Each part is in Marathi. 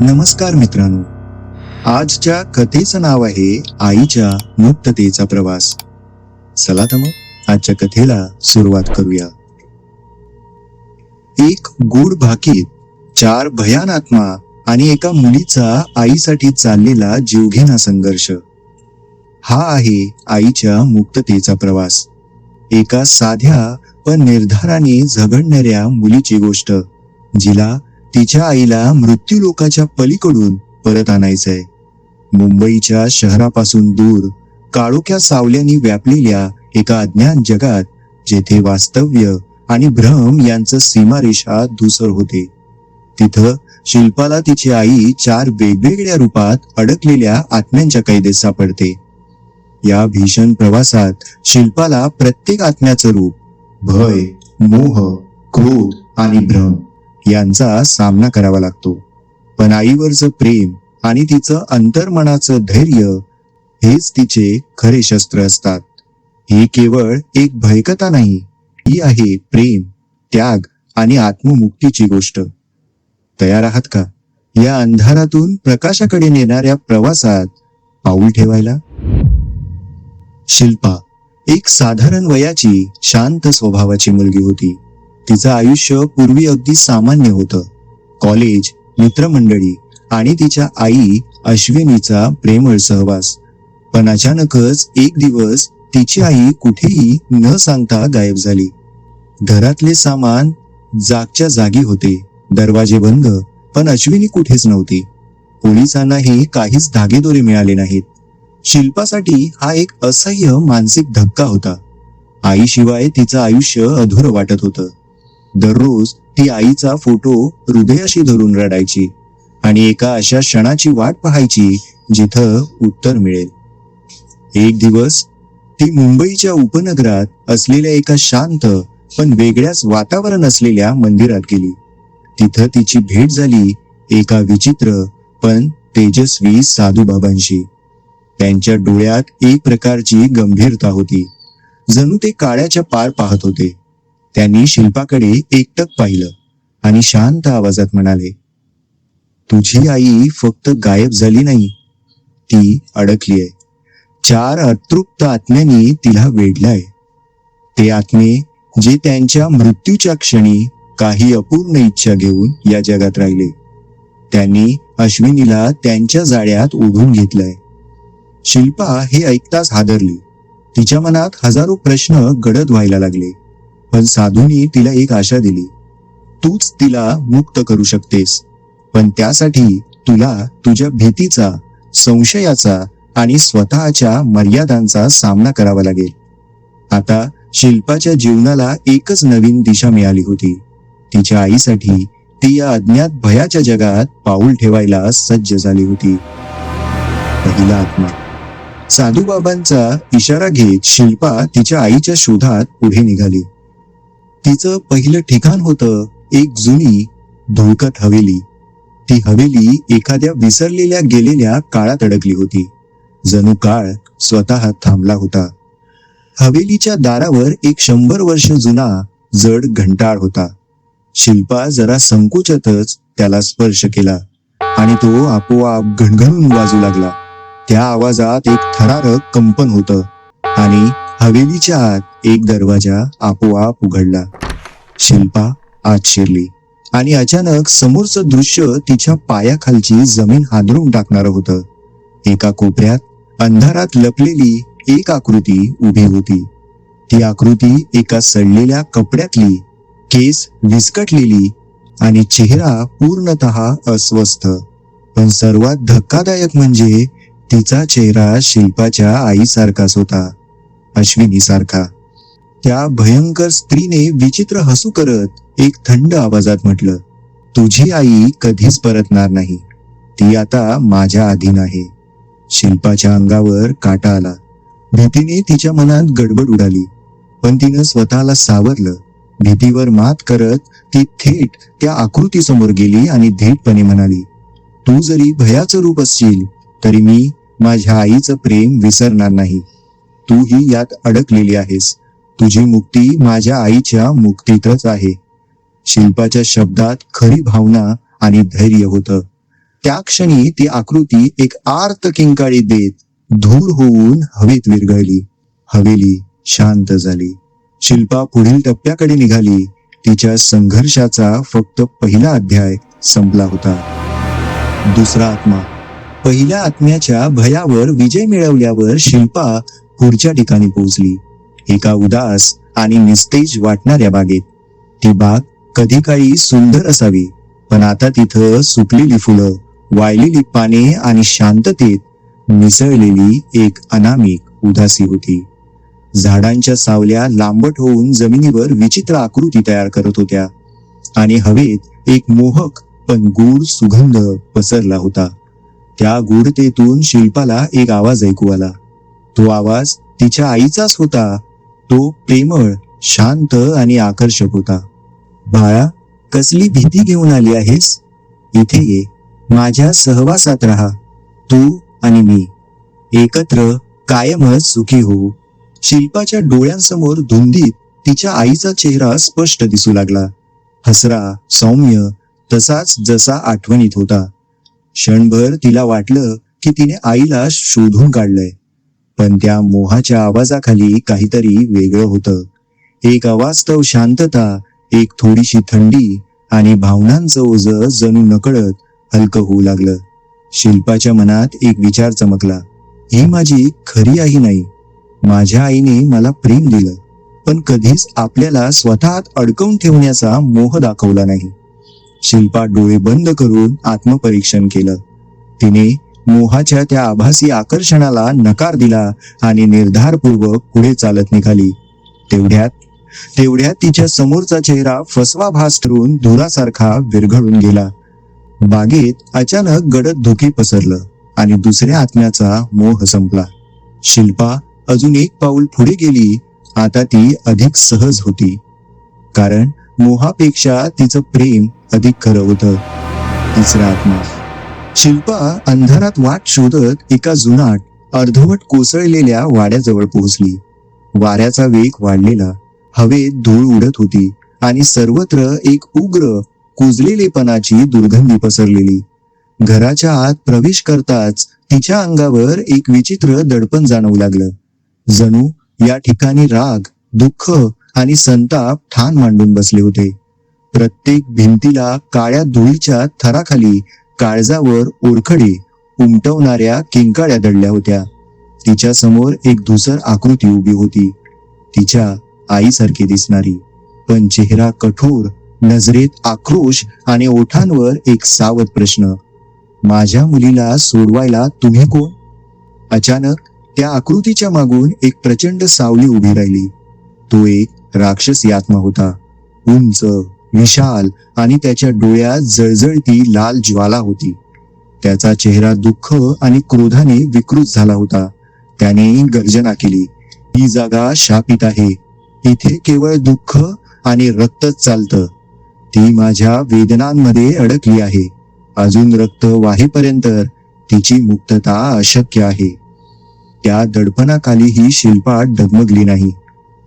नमस्कार मित्रांनो. आजच्या कथेचं नाव आहे आईच्या मुक्ततेचा प्रवास. चला तर मग आजच्या कथेला सुरुवात करूया. एक गूढ भाकीत चार भयान आत्मा आणि एका मुलीचा आईसाठी चाललेला जीवघेणा संघर्ष. हा आहे आईच्या मुक्ततेचा प्रवास. एका साध्या पण निर्धाराने झगडणाऱ्या मुलीची गोष्ट जिला तिच्या आईला मृत्यूलोकाच्या पलीकडून परत आणायचंय. मुंबईच्या शहरापासून दूर काळोख्या सावल्यांनी व्यापलेल्या एका अज्ञान जगात जेथे वास्तव्य आणि भ्रम यांचं सीमारेषा धुसर होते. तिथं शिल्पाला तिची आई चार वेगवेगळ्या रूपात अडकलेल्या आत्म्यांच्या कैदेत सापडते या भीषण प्रवासात शिल्पाला प्रत्येक आत्म्याचं रूप भय मोह क्रोध आणि भ्रम यांचा सामना करावा लागतो. पण आईवरचं प्रेम आणि तिचं अंतर्मनाचं धैर्य हेच तिचे खरे शस्त्र असतात. ही केवळ एक भयकथा नाही ही आहे प्रेम त्याग आणि आत्ममुक्तीची गोष्ट. तयार आहात का? या अंधारातून प्रकाशाकडे नेणाऱ्या प्रवासात पाऊल ठेवायला? शिल्पा एक साधारण वयाची शांत स्वभावाची मुलगी होती. तिचं आयुष्य पूर्वी अगदी सामान्य होतं. कॉलेज मित्रमंडळी आणि तिच्या आई अश्विनीचा प्रेमळ सहवास. पण अचानकच एक दिवस तिची आई कुठेही न सांगता गायब झाली. घरातले सामान जागच्या जागी होते. दरवाजे बंद पण अश्विनी कुठेच नव्हती. पोलिसांनाही काहीच धागेदोरे मिळाले नाहीत. शिल्पासाठी हा एक असह्य मानसिक धक्का होता. आईशिवाय तिचं आयुष्य अधुरं वाटत होतं. दररोज ती आईचा फोटो हृदयाशी धरून रडायची आणि एका अशा क्षणाची वाट पाहायची जिथं उत्तर मिळेल. एक दिवस ती मुंबईच्या उपनगरात असलेल्या एका शांत पण वेगळ्याच वातावरण असलेल्या मंदिरात गेली. तिथं तिची भेट झाली एका विचित्र पण तेजस्वी साधूबाबांशी. त्यांच्या डोळ्यात एक प्रकारची गंभीरता होती. जणू ते काळ्याच्या पार पाहत होते. त्यांनी शिल्पाकडे एकटक पाहिलं आणि शांत आवाजात म्हणाले तुझी आई फक्त गायब झाली नाही ती अडकली आहे चार अतृप्त आत्म्यांनी तिला वेढलंय. ते आत्मे जे त्यांच्या मृत्यूच्या क्षणी काही अपूर्ण इच्छा घेऊन या जगात राहिले त्यांनी अश्विनीला त्यांच्या जाळ्यात ओढून घेतलंय. शिल्पा हे ऐकताच हादरली. तिच्या मनात हजारो प्रश्न गडद व्हायला लागले. पण साधूनी तिला एक आशा दिली. तूच तिला मुक्त करू शकतेस. पण त्यासाठी तुला तुझ्या भीतीचा संशयाचा आणि स्वतःच्या मर्यादांचा सामना करावा लागेल. आता शिल्पाच्या जीवनाला एकच नवीन दिशा मिळाली होती. तिच्या आईसाठी ती या अज्ञात भयाच्या जगात पाऊल ठेवायला सज्ज झाली होती. पहिला आत्मा. साधूबाबांचा इशारा घेत शिल्पा तिच्या आईच्या शोधात पुढे निघाली. तिचं पहिलं ठिकाण होतं एक जुनी धुळकट हवेली. ती हवेली एखाद्या विसरलेल्या गेलेल्या काळात अडकली होती. जणू काळ स्वतः थांबला होता. हवेलीच्या दारावर एक शंभर वर्ष जुना जड घंटाळ होता. शिल्पा जरा संकोचतच त्याला स्पर्श केला आणि तो आपोआप घणघणून वाजू लागला. त्या आवाजात एक थरारक कंपन होत आणि हवेलीच्या आत एक दरवाजा आपोआप उघडला. शिल्पा आत शिरली आणि अचानक समोरचं दृश्य तिच्या पायाखालची जमीन हादरून टाकणार होतं. एका कोपऱ्यात अंधारात लपलेली एक आकृती उभी होती. ती आकृती एका सडलेल्या कपड्यातली केस विस्कटलेली आणि चेहरा पूर्णतः अस्वस्थ. पण सर्वात धक्कादायक म्हणजे तिचा चेहरा शिल्पाच्या आईसारखाच होता. अश्विनी सारखा त्या भयंकर स्त्रीने विचित्र हसू करत एक थंड आवाजात म्हटलं तुझी आई कधीच परतणार नाही. ती आता माझ्या अधीन आहे. शिल्पाच्या अंगावर काटा आला. भीतीने तिच्या मनात गडबड उडाली पण तिनं स्वतःला सावरलं. भीतीवर मात करत ती थेट त्या आकृतीसमोर गेली आणि धीटपणे म्हणाली तू जरी भयाचं रूप असशील तरी मी माझ्या आईचं प्रेम विसरणार नाही. तूही यात अडकलेली आहेस. तुझी मुक्ती माझ्या आईच्या मुक्तीतच आहे. शिल्पाच्या शब्दात खरी भावना आणि धैर्य होत. त्या क्षणी ती आकृती एक आर्त किंकाळी देत धूर होऊन हवेत विरघळली. हवेली शांत झाली. शिल्पा पुढील टप्प्याकडे निघाली. तिच्या संघर्षाचा फक्त पहिला अध्याय संपला होता. दुसरा आत्मा. पहिल्या आत्म्याच्या भयावर विजय मिळवल्यावर शिल्पा पुढच्या ठिकाणी पोहोचली. एका उदास आणि निस्तेज वाटणाऱ्या बागेत. ती बाग कधी काळी सुंदर असावी पण आता तिथं सुकलेली फुलं वाळलेली पाने आणि शांततेत मिसळलेली एक अनामिक उदासी होती. झाडांच्या सावल्या लांबट होऊन जमिनीवर विचित्र आकृती तयार करत होत्या आणि हवेत एक मोहक पण गूढ सुगंध पसरला होता. त्या गूढतेतून शिल्पाला एक आवाज ऐकू आला. तो आवाज तिच्या आईचाच होता. तो प्रेमळ शांत आणि आकर्षक होता. बाळा कसली भीती घेऊन आली आहेस? इथे ये. माझ्या सहवासात राहा. तू आणि मी. एकत्र कायमच सुखी होऊ. शिल्पाच्या डोळ्यांसमोर धुंदीत तिच्या आईचा चेहरा स्पष्ट दिसू लागला. हसरा सौम्य तसाच जसा आठवणीत होता. क्षणभर तिला वाटलं की तिने आईला शोधून काढलंय. पण त्या मोहाच्या आवाजाखाली काहीतरी वेगळं होतं. एक अवास्तव शांतता एक थोडीशी थंडी आणि भावनांचं ओझ जणू नकळत हलकं होऊ लागलं. शिल्पाच्या मनात एक विचार चमकला. ही माझी खरी आई नाही. माझ्या आईने मला प्रेम दिलं पण कधीच आपल्याला स्वतःत अडकवून ठेवण्याचा मोह दाखवला नाही. शिल्पा डोळे बंद करून आत्मपरीक्षण केलं. तिने मोहाच्या त्या आभासी आकर्षणाला नकार दिला आणि निर्धारपूर्वक पुढे चालत निघाली. तेवढ्यात तेवढ्यात तिच्या समोरचा चेहरा फसवा भास ठरून धुरासारखा विरघळून गेला. बागेत अचानक गडद धुके पसरलं आणि दुसऱ्या आत्म्याचा मोह संपला. शिल्पा अजून एक पाऊल पुढे गेली आता ती अधिक सहज होती. कारण मोहापेक्षा तिचं प्रेम अधिक खरं होतं. तिसरा आत्मा. शिल्पा अंधारात वाट शोधत एका जुनाट अर्धवट कोसळलेल्या वाड्याजवळ पोहोचली. वाऱ्याचा वेग वाढलेला. हवेत धूळ उडत होती आणि सर्वत्र एक उग्र कुजलेलेपणाची दुर्गंधी पसरलेली. घराच्या आत प्रवेश करताच तिच्या अंगावर एक विचित्र दडपण जाणवू लागलं. जणू या ठिकाणी राग दुःख आणि संताप ठाण मांडून बसले होते. प्रत्येक भिंतीला काळ्या धुळीच्या थराखाली काळजावर ओरखडी उमटवणाऱ्या किंकाळ्या दडल्या होत्या. तिच्या समोर एक धुसर आकृती उभी होती. तिच्या आईसारखी दिसणारी. पण चेहरा कठोर नजरेत आक्रोश आणि ओठांवर एक सावध प्रश्न. माझ्या मुलीला सोडवायला तुम्ही कोण? अचानक त्या आकृतीच्या मागून एक प्रचंड सावली उभी राहिली. तो एक राक्षसी आत्मा होता. उंच विशाल आणि त्याच्या डोळ्यात जळजळती लाल ज्वाला होती. त्याचा चेहरा दुःख आणि क्रोधाने विकृत झाला होता. त्याने गर्जना केली. ही जागा शापित आहे. इथे केवळ दुःख आणि रक्तच चालतं. ती माझ्या वेदनांमध्ये अडकली आहे. अजून रक्त वाहेपर्यंत तिची मुक्तता अशक्य आहे. त्या दडपणाखाली ही शिल्पा डगमगली नाही.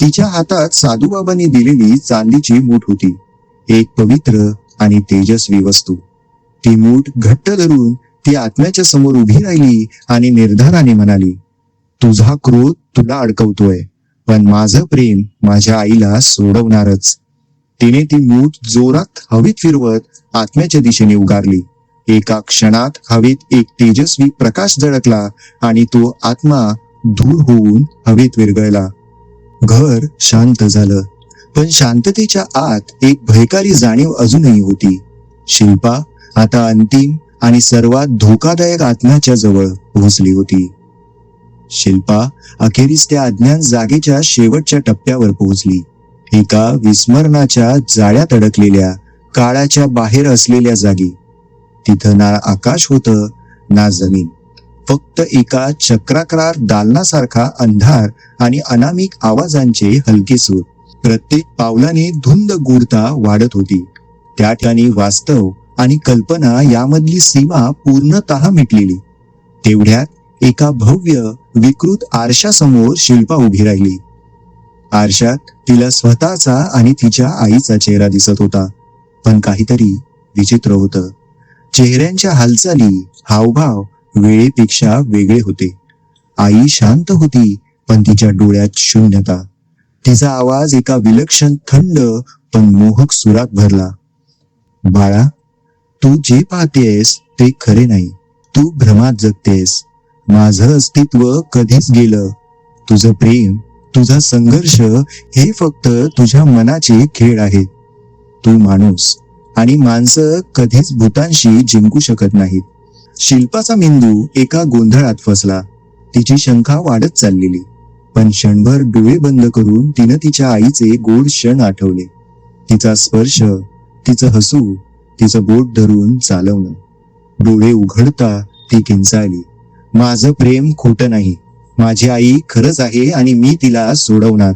तिच्या हातात साधूबाबांनी दिलेली चांदीची मूठ होती. एक पवित्र आणि तेजस्वी वस्तू. ती मूठ घट्ट धरून ती आत्म्याच्या समोर उभी राहिली आणि निर्धाराने म्हणाली तुझा क्रोध तुला अडकवतोय पण माझं प्रेम माझ्या आईला सोडवणारच. तिने ती मूठ जोरात हवेत फिरवत आत्म्याच्या दिशेने उगारली. एका क्षणात हवेत एक तेजस्वी प्रकाश झळकला आणि तो आत्मा धूर होऊन हवेत विरगळला. घर शांत झालं. पण शांततेच्या आत एक भयकारी जाणीव अजूनही होती. शिल्पा आता अंतिम आणि सर्वात धोकादायक आत्म्याच्या जवळ पोहोचली होती. शिल्पा अखेरीस त्या अज्ञान जागेच्या शेवटच्या टप्प्यावर पोहोचली. एका विस्मरणाच्या जाळ्यात अडकलेल्या काळाच्या बाहेर असलेल्या जागी. तिथं ना आकाश होतं ना जमीन. फक्त एका चक्राकार दालनासारखा अंधार आणि अनामिक आवाजांचे हलके सूर. प्रत्येक पावलाने धुंद गूढता वाढत होती. त्या ठिकाणी वास्तव आणि कल्पना यामधली सीमा पूर्णतः मिटलेली. तेवढ्यात एका भव्य विकृत आरशासमोर शिल्पा उभी राहिली. आरशात तिला स्वतःचा आणि तिच्या आईचा चेहरा दिसत होता. पण काहीतरी विचित्र होतं. चेहऱ्यांच्या हालचाली हावभाव वेळेपेक्षा वेगळे होते. आई शांत होती पण तिच्या डोळ्यात शून्यता. तिचा आवाज एका विलक्षण थंड पण मोहक सुरात भरला. बाळा तू जे पाहतेस ते खरे नाही. तू भ्रमात जगतेस माझं अस्तित्व कधीच गेलं. तुझं प्रेम तुझा संघर्ष हे फक्त तुझ्या मनाचे खेळ आहे. तू माणूस आणि माणसं कधीच भूतांशी जिंकू शकत नाहीत. शिल्पाचा मेंदू एका गोंधळात फसला. तिची शंका वाढत चाललेली. पण क्षणभर डोळे बंद करून तिनं तिच्या आईचे गोड क्षण आठवले. तिचा स्पर्श तिचं हसू तिचं बोट धरून चालवणं. डोळे उघडता ती किंचाळली. माझं प्रेम खोटं नाही. माझी आई खरंच आहे आणि मी तिला सोडवणार.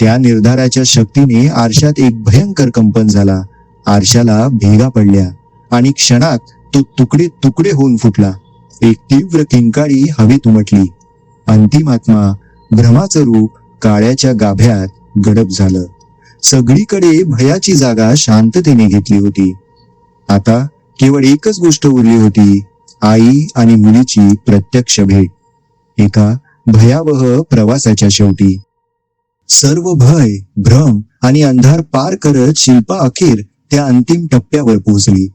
त्या निर्धाराच्या शक्तीने आरशात एक भयंकर कंपन झाला. आरशाला भेगा पडल्या आणि क्षणात तो तुकडे तुकडे होऊन फुटला. एक तीव्र किंकाळी हवेत उमटली. अंतिम आत्मा भ्रमाचं रूप काळ्याच्या गाभ्यात गडप झालं. सगळीकडे भयाची जागा शांततेने घेतली होती. आता केवळ एकच गोष्ट उरली होती आई आणि मुलीची प्रत्यक्ष भेट. एका भयावह प्रवासाच्या शेवटी. सर्व भय भ्रम आणि अंधार पार करत शिल्पा अखेर त्या अंतिम टप्प्यावर पोहोचली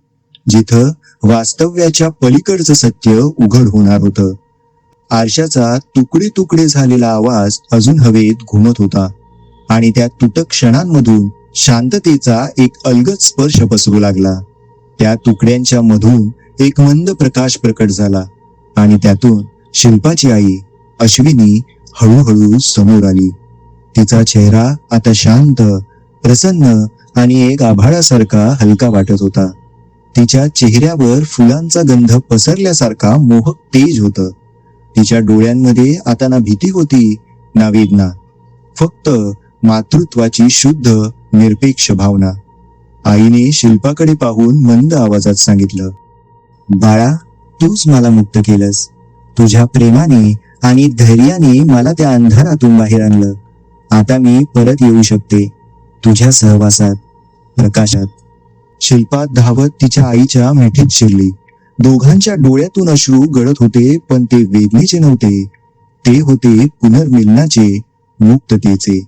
जिथं वास्तव्याच्या पलीकडचं सत्य उघड होणार होतं. आरशाचा तुकडे तुकडे झालेला आवाज अजून हवेत घुमत होता. आणि त्या तुटक क्षणांमधून शांततेचा एक अलगद स्पर्श पसरू लागला. त्या तुकड्यांच्या मधून एक मंद प्रकाश प्रकट झाला. आणि त्यातून शिल्पाची आई अश्विनी हळूहळू समोर आली. तिचा चेहरा आता शांत प्रसन्न आणि एक आभाळासारखा हलका वाटत होता. तिच्या चेहऱ्यावर फुलांचा गंध पसरल्यासारखा मोहक तेज होत. तिच्या डोळ्यांमध्ये आता ना भीती होती ना वेदना फक्त मातृत्वाची शुद्ध निरपेक्ष भावना. आईने शिल्पाकडे पाहून मंद आवाजात सांगितलं बाळा तूच मला मुक्त केलंस. तुझ्या प्रेमाने आणि धैर्याने मला त्या अंधारातून बाहेर आणलं. आता मी परत येऊ शकते तुझ्या सहवासात प्रकाशात. शिल्पा धावत तिच्या आईच्या मिठीत शिरली. दोघांच्या डोळ्यातून अश्रू गळत होते पण ते वेदनेचे नव्हते. ते होते पुनर्मिलनाचे मुक्ततेचे.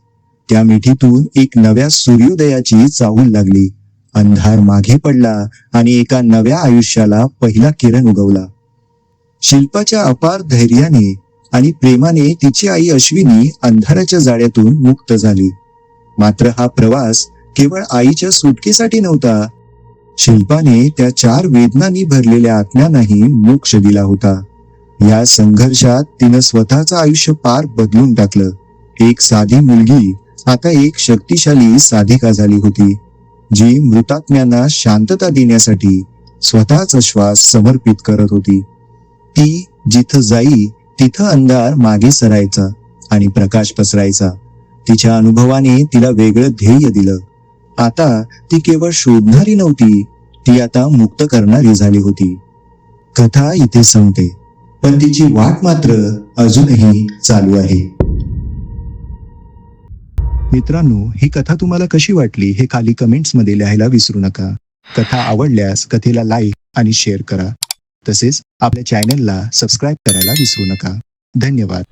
त्या मिठीतून एक नव्या सूर्योदयाची चाहूल लागली. अंधार मागे पडला आणि एका नव्या आयुष्याला पहिला किरण उगवला. शिल्पाच्या अपार धैर्याने आणि प्रेमाने तिची आई अश्विनी अंधाराच्या जाळ्यातून मुक्त झाली. मात्र हा प्रवास केवळ आईच्या सुटकेसाठी नव्हता शिल्पाने त्या चार वेदनांनी भरलेल्या आत्म्यांनाही मोक्ष दिला होता. या संघर्षात तिनं स्वतःचं आयुष्य पार बदलून टाकलं. एक साधी मुलगी आता एक शक्तिशाली साधिका झाली होती जी मृतात्म्यांना शांतता देण्यासाठी स्वतःचा श्वास समर्पित करत होती. ती जिथं जाई तिथं अंधार मागे सरायचा आणि प्रकाश पसरायचा. तिच्या अनुभवाने तिला वेगळं ध्येय दिलं. आता ती केवळ शोधणारी नव्हती ती आता मुक्त करणारी झाली होती. कथा इथे संपते पण तिची वाट मात्र अजूनही चालू आहे. मित्रांनो ही कथा तुम्हाला कशी वाटली हे खाली कमेंट्समध्ये लिहायला विसरू नका. कथा आवडल्यास कथेला लाईक आणि शेअर करा. तसेच आपल्या चॅनलला सबस्क्राईब करायला विसरू नका. धन्यवाद.